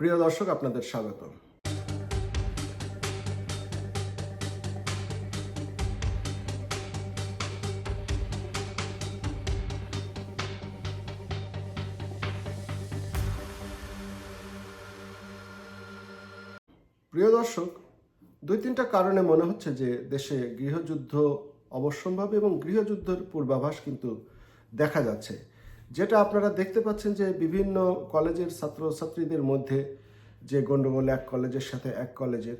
প্রিয় দর্শক, আপনাদের স্বাগত প্রিয় দর্শক, দুই তিনটা কারণে মনে হচ্ছে যে দেশে গৃহযুদ্ধ অবশ্যম্ভাবী এবং গৃহযুদ্ধের পূর্বাভাস কিন্তু দেখা যাচ্ছে। যেটা আপনারা দেখতে পাচ্ছেন যে বিভিন্ন কলেজের ছাত্রছাত্রীদের মধ্যে যে গণ্ডগোল এক কলেজের সাথে এক কলেজের,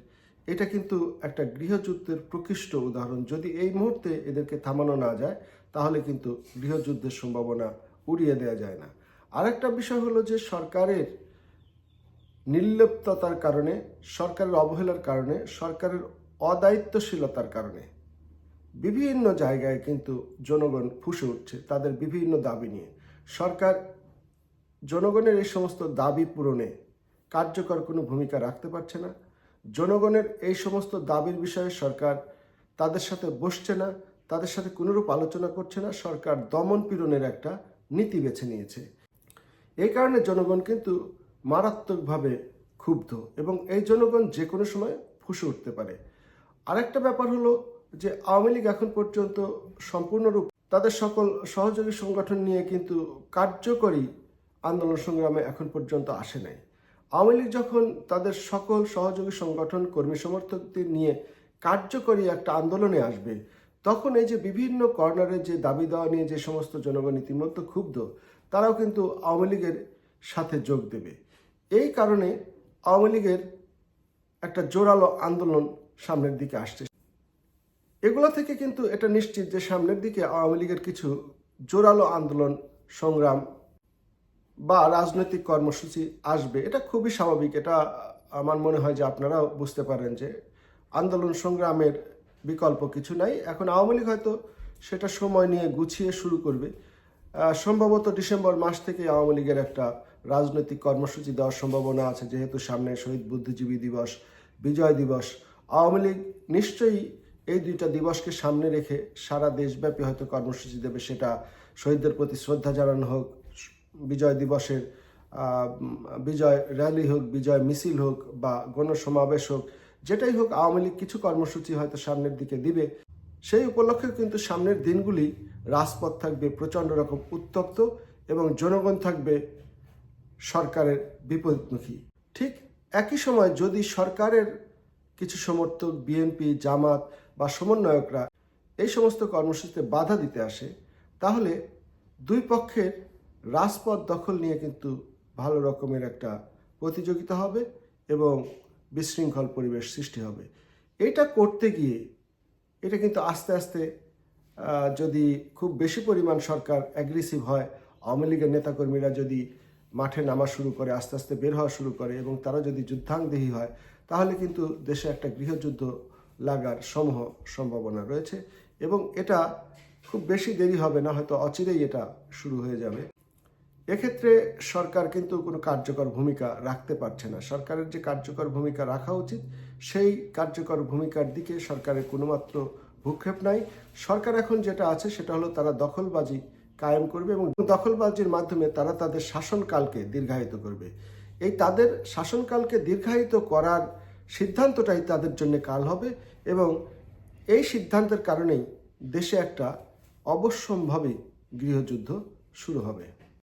এটা কিন্তু একটা গৃহযুদ্ধের প্রকৃষ্ট উদাহরণ। যদি এই মুহূর্তে এদেরকে থামানো না যায়, তাহলে কিন্তু গৃহযুদ্ধের সম্ভাবনা উড়িয়ে দেওয়া যায় না। আরেকটা বিষয় হলো যে সরকারের নির্লিপ্ততার কারণে, সরকারের অবহেলার কারণে, সরকারের অদায়িত্বশীলতার কারণে বিভিন্ন জায়গায় কিন্তু জনগণ ফুসে উঠছে তাদের বিভিন্ন দাবি নিয়ে। সরকার জনগণের এই সমস্ত দাবি পূরণে কার্যকর কোনো ভূমিকা রাখতে পারছে না। জনগণের এই সমস্ত দাবির বিষয়ে সরকার তাদের সাথে বসছে না, তাদের সাথে কোনোরূপ আলোচনা করছে না। সরকার দমন পীড়নের একটা নীতি বেছে নিয়েছে। এই কারণে জনগণ কিন্তু মারাত্মকভাবে ক্ষুব্ধ এবং এই জনগণ যে কোনো সময় ফুসে উঠতে পারে। আরেকটা ব্যাপার হলো যে আওয়ামী লীগ এখন পর্যন্ত সম্পূর্ণরূপ তাদের সকল সহযোগী সংগঠন নিয়ে কিন্তু কার্যকরী আন্দোলন সংগ্রামে এখন পর্যন্ত আসে নাই। আওয়ামী লীগ যখন তাদের সকল সহযোগী সংগঠন, কর্মী সমর্থকদের নিয়ে কার্যকরী একটা আন্দোলনে আসবে, তখন এই যে বিভিন্ন কর্নারে যে দাবি দেওয়া নিয়ে যে সমস্ত জনগণ ইতিমধ্যে ক্ষুব্ধ, তারাও কিন্তু আওয়ামী লীগের সাথে যোগ দেবে। এই কারণে আওয়ামী লীগের একটা জোরালো আন্দোলন সামনের দিকে আসছে। এগুলো থেকে কিন্তু এটা নিশ্চিত যে সামনের দিকে আওয়ামী লীগের কিছু জোরালো আন্দোলন, সংগ্রাম বা রাজনৈতিক কর্মসূচি আসবে। এটা খুবই স্বাভাবিক। এটা আমার মনে হয় যে আপনারাও বুঝতে পারেন যে আন্দোলন, সংগ্রামের বিকল্প কিছু নাই। এখন আওয়ামী লীগ হয়তো সেটা সময় নিয়ে গুছিয়ে শুরু করবে। সম্ভবত ডিসেম্বর মাস থেকে আওয়ামী লীগের একটা রাজনৈতিক কর্মসূচি দেওয়ার সম্ভাবনা আছে, যেহেতু সামনে শহীদ বুদ্ধিজীবী দিবস, বিজয় দিবস। আওয়ামী লীগ নিশ্চয়ই এই দুইটা দিবসকে সামনে রেখে সারা দেশব্যাপী হয়তো কর্মসূচি দেবে সেটা শহীদদের প্রতি শ্রদ্ধা জানানো হোক, বিজয় দিবসের বিজয় র্যালি হোক, বিজয় মিছিল হোক বা গণসমাবেশ হোক, যেটাই হোক আওয়ামী লীগ কিছু কর্মসূচি হয়তো সামনের দিকে দিবে। সেই উপলক্ষে কিন্তু সামনের দিনগুলি রাজপথ থাকবে প্রচণ্ড রকম উত্তপ্ত এবং জনগণ থাকবে সরকারের বিপরীতমুখী। ঠিক একই সময় যদি সরকারের কিছু সমর্থক, বিএনপি, জামাত বা সমন্বয়করা এই সমস্ত কর্মসূচিতে বাধা দিতে আসে, তাহলে দুই পক্ষের রাজপথ দখল নিয়ে কিন্তু ভালো রকমের একটা প্রতিযোগিতা হবে এবং বিশৃঙ্খল পরিবেশ সৃষ্টি হবে। এটা করতে গিয়ে এটা কিন্তু আস্তে আস্তে যদি খুব বেশি পরিমাণ সরকার অ্যাগ্রেসিভ হয়, আওয়ামী লীগের নেতাকর্মীরা যদি মাঠে নামা শুরু করে, আস্তে আস্তে বের হওয়া শুরু করে এবং তারা যদি যুদ্ধাংদেহী হয়, তাহলে কিন্তু দেশে একটা গৃহযুদ্ধ লাগার সমূহ সম্ভাবনা রয়েছে এবং এটা খুব বেশি দেরি হবে না, হয়তো অচিরেই এটা শুরু হয়ে যাবে। এক্ষেত্রে সরকার কিন্তু কোনো কার্যকর ভূমিকা রাখতে পারছে না। সরকারের যে কার্যকর ভূমিকা রাখা উচিত, সেই কার্যকর ভূমিকার দিকে সরকারের কোনো মাত্র ভূক্ষেপ নাই। সরকার এখন যেটা আছে, সেটা হলো তারা দখলবাজি কায়েম করবে এবং দখলবাজির মাধ্যমে তারা তাদের শাসনকালকে দীর্ঘায়িত করবে। এই তাদের শাসনকালকে দীর্ঘায়িত করার সিদ্ধান্তটাই তাদের জন্য কাল হবে এবং এই সিদ্ধান্তের কারণেই দেশে একটা অবশ্যম্ভাবী গৃহযুদ্ধ শুরু হবে।